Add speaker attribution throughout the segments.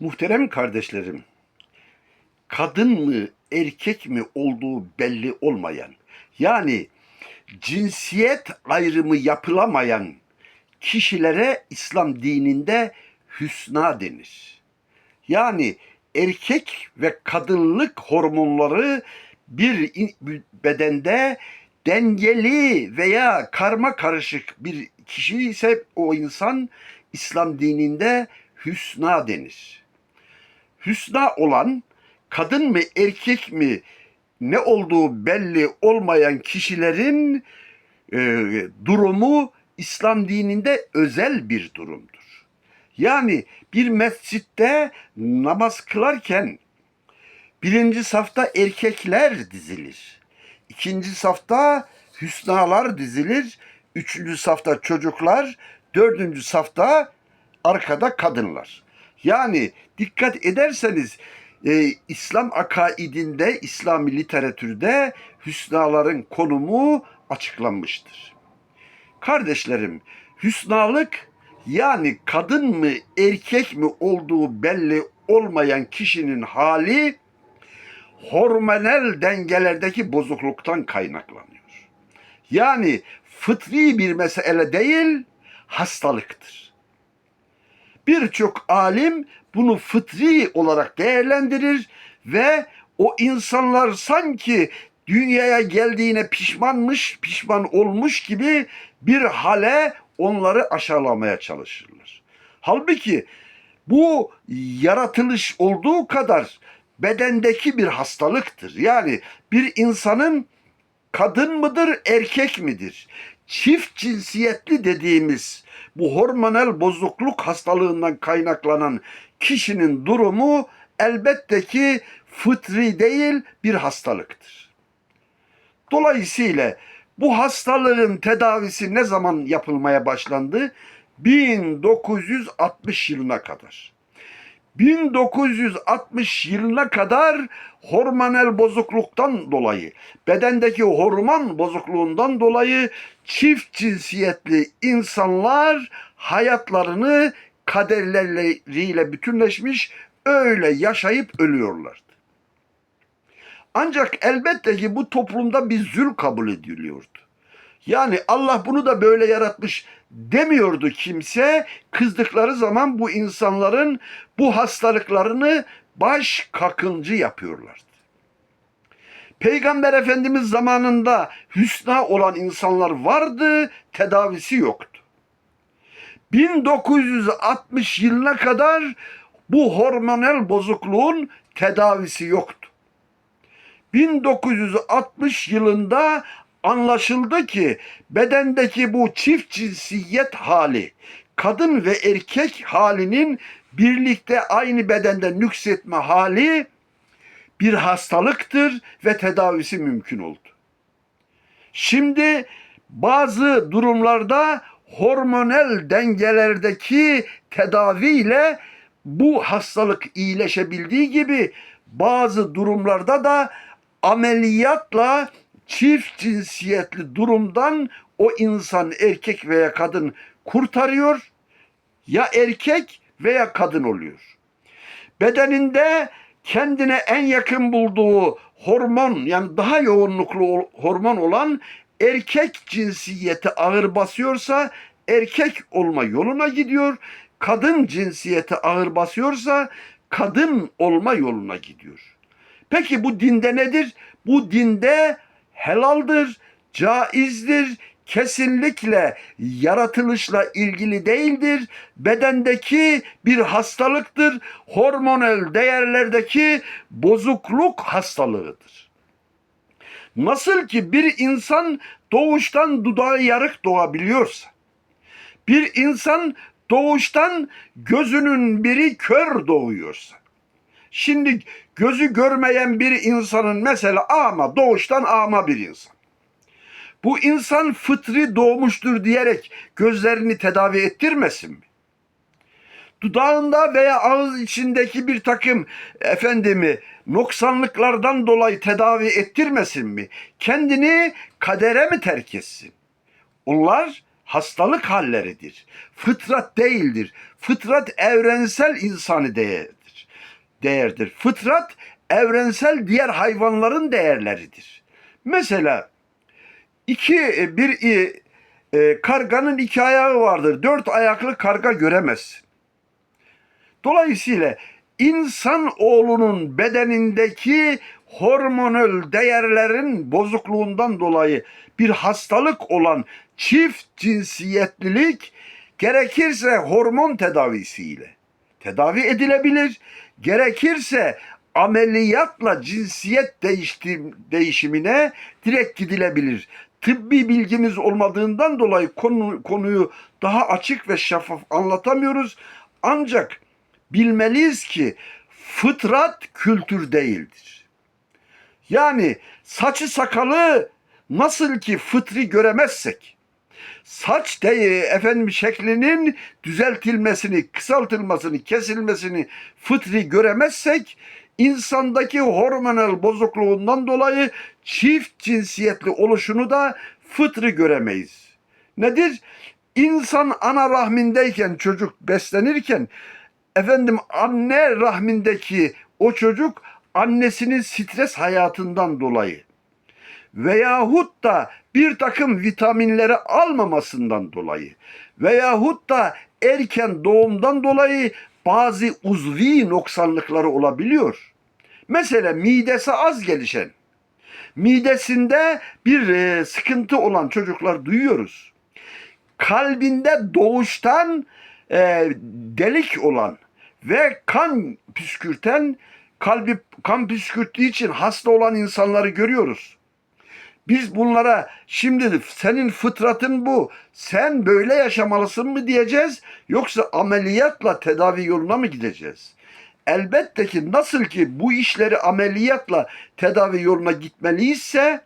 Speaker 1: Muhterem kardeşlerim, kadın mı erkek mi olduğu belli olmayan, yani cinsiyet ayrımı yapılamayan kişilere İslam dininde hüsna denir. Yani erkek ve kadınlık hormonları bir bedende dengeli veya karma karışık bir kişi ise o insan İslam dininde hüsna denir. Hüsna olan kadın mı erkek mi ne olduğu belli olmayan kişilerin e, durumu İslam dininde özel bir durumdur. Yani bir mescitte namaz kılarken birinci safta erkekler dizilir. ikinci safta hüsnalar dizilir. Üçüncü safta çocuklar. Dördüncü safta arkada kadınlar. Yani dikkat ederseniz e, İslam akaidinde, İslami literatürde hüsnaların konumu açıklanmıştır. Kardeşlerim, hüsnalık yani kadın mı erkek mi olduğu belli olmayan kişinin hali hormonal dengelerdeki bozukluktan kaynaklanıyor. Yani fıtri bir mesele değil, hastalıktır. Birçok alim bunu fıtri olarak değerlendirir ve o insanlar sanki dünyaya geldiğine pişmanmış, pişman olmuş gibi bir hale onları aşağılamaya çalışırlar. Halbuki bu yaratılış olduğu kadar bedendeki bir hastalıktır. Yani bir insanın kadın mıdır, erkek midir? Çift cinsiyetli dediğimiz bu hormonal bozukluk hastalığından kaynaklanan kişinin durumu elbette ki fıtri değil bir hastalıktır. Dolayısıyla bu hastalığın tedavisi ne zaman yapılmaya başlandı? 1960 yılına kadar. 1960 yılına kadar hormonal bozukluktan dolayı, bedendeki hormon bozukluğundan dolayı çift cinsiyetli insanlar hayatlarını kaderleriyle bütünleşmiş öyle yaşayıp ölüyorlardı. Ancak elbette ki bu toplumda bir zül kabul ediliyordu. Yani Allah bunu da böyle yaratmış demiyordu kimse. Kızdıkları zaman bu insanların bu hastalıklarını baş kakıncı yapıyorlardı. Peygamber Efendimiz zamanında hüsna olan insanlar vardı, tedavisi yoktu. 1960 yılına kadar bu hormonal bozukluğun tedavisi yoktu. 1960 yılında anlaşıldı ki bedendeki bu çift cinsiyet hali kadın ve erkek halinin birlikte aynı bedende nüksetme hali bir hastalıktır ve tedavisi mümkün oldu. Şimdi bazı durumlarda hormonal dengelerdeki tedaviyle bu hastalık iyileşebildiği gibi bazı durumlarda da ameliyatla çift cinsiyetli durumdan o insan erkek veya kadın kurtarıyor ya erkek veya kadın oluyor. Bedeninde kendine en yakın bulduğu hormon yani daha yoğunluklu hormon olan erkek cinsiyeti ağır basıyorsa erkek olma yoluna gidiyor. Kadın cinsiyeti ağır basıyorsa kadın olma yoluna gidiyor. Peki bu dinde nedir? Bu dinde helaldir, caizdir, kesinlikle yaratılışla ilgili değildir. Bedendeki bir hastalıktır. Hormonal değerlerdeki bozukluk hastalığıdır. Nasıl ki bir insan doğuştan dudağı yarık doğabiliyorsa, bir insan doğuştan gözünün biri kör doğuyorsa, Şimdi gözü görmeyen bir insanın mesela ama doğuştan ama bir insan. Bu insan fıtri doğmuştur diyerek gözlerini tedavi ettirmesin mi? Dudağında veya ağız içindeki bir takım efendimi noksanlıklardan dolayı tedavi ettirmesin mi? Kendini kadere mi terk etsin? Onlar hastalık halleridir. Fıtrat değildir. Fıtrat evrensel insanı değerdir. Değerdir. Fıtrat evrensel diğer hayvanların değerleridir. Mesela iki e, bir e, e, karganın iki ayağı vardır. Dört ayaklı karga göremez. Dolayısıyla insan oğlunun bedenindeki hormonal değerlerin bozukluğundan dolayı bir hastalık olan çift cinsiyetlilik gerekirse hormon tedavisiyle tedavi edilebilir. Gerekirse ameliyatla cinsiyet değiştim, değişimine direkt gidilebilir. Tıbbi bilgimiz olmadığından dolayı konu, konuyu daha açık ve şeffaf anlatamıyoruz. Ancak bilmeliyiz ki fıtrat kültür değildir. Yani saçı sakalı nasıl ki fıtri göremezsek, saç değil efendim şeklinin düzeltilmesini, kısaltılmasını, kesilmesini fıtri göremezsek insandaki hormonal bozukluğundan dolayı çift cinsiyetli oluşunu da fıtri göremeyiz. Nedir? İnsan ana rahmindeyken çocuk beslenirken efendim anne rahmindeki o çocuk annesinin stres hayatından dolayı veyahut da bir takım vitaminleri almamasından dolayı veyahut da erken doğumdan dolayı bazı uzvi noksanlıkları olabiliyor. Mesela midesi az gelişen, midesinde bir e, sıkıntı olan çocuklar duyuyoruz. Kalbinde doğuştan e, delik olan ve kan püskürten, kalbi kan püskürttüğü için hasta olan insanları görüyoruz. Biz bunlara şimdi senin fıtratın bu, sen böyle yaşamalısın mı diyeceğiz yoksa ameliyatla tedavi yoluna mı gideceğiz? Elbette ki nasıl ki bu işleri ameliyatla tedavi yoluna gitmeliyse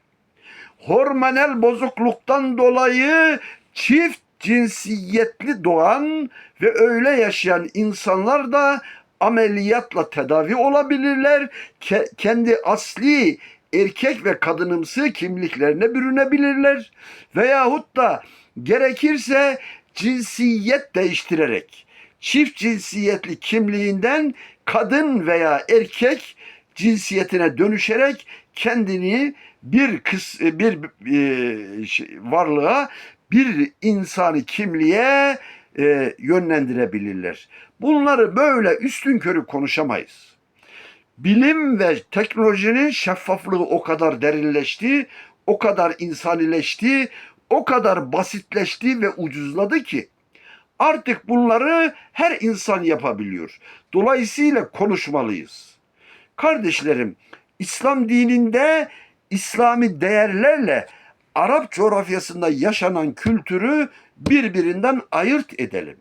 Speaker 1: hormonal bozukluktan dolayı çift cinsiyetli doğan ve öyle yaşayan insanlar da ameliyatla tedavi olabilirler. Ke- kendi asli erkek ve kadınımsı kimliklerine bürünebilirler. Veyahut da gerekirse cinsiyet değiştirerek çift cinsiyetli kimliğinden kadın veya erkek cinsiyetine dönüşerek kendini bir kıs bir e, şey- varlığa bir insani kimliğe e, yönlendirebilirler. Bunları böyle üstün körü konuşamayız. Bilim ve teknolojinin şeffaflığı o kadar derinleşti, o kadar insanileşti, o kadar basitleşti ve ucuzladı ki artık bunları her insan yapabiliyor. Dolayısıyla konuşmalıyız. Kardeşlerim, İslam dininde İslami değerlerle Arap coğrafyasında yaşanan kültürü birbirinden ayırt edelim.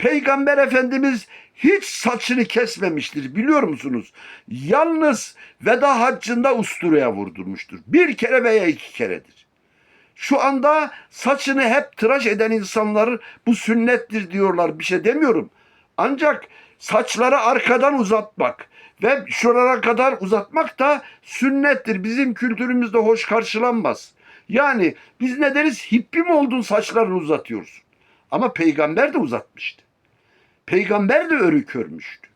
Speaker 1: Peygamber Efendimiz hiç saçını kesmemiştir biliyor musunuz? Yalnız veda haccında usturaya vurdurmuştur. Bir kere veya iki keredir. Şu anda saçını hep tıraş eden insanlar bu sünnettir diyorlar bir şey demiyorum. Ancak saçları arkadan uzatmak ve şuralara kadar uzatmak da sünnettir. Bizim kültürümüzde hoş karşılanmaz. Yani biz ne deriz? Hippi mi oldun saçlarını uzatıyorsun? Ama peygamber de uzatmıştı. Peygamber de örü körmüştü.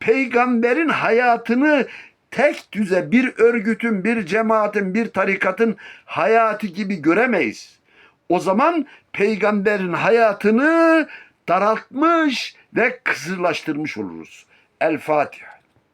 Speaker 1: Peygamberin hayatını tek düze bir örgütün, bir cemaatin, bir tarikatın hayatı gibi göremeyiz. O zaman peygamberin hayatını daraltmış ve kısırlaştırmış oluruz. El Fatiha.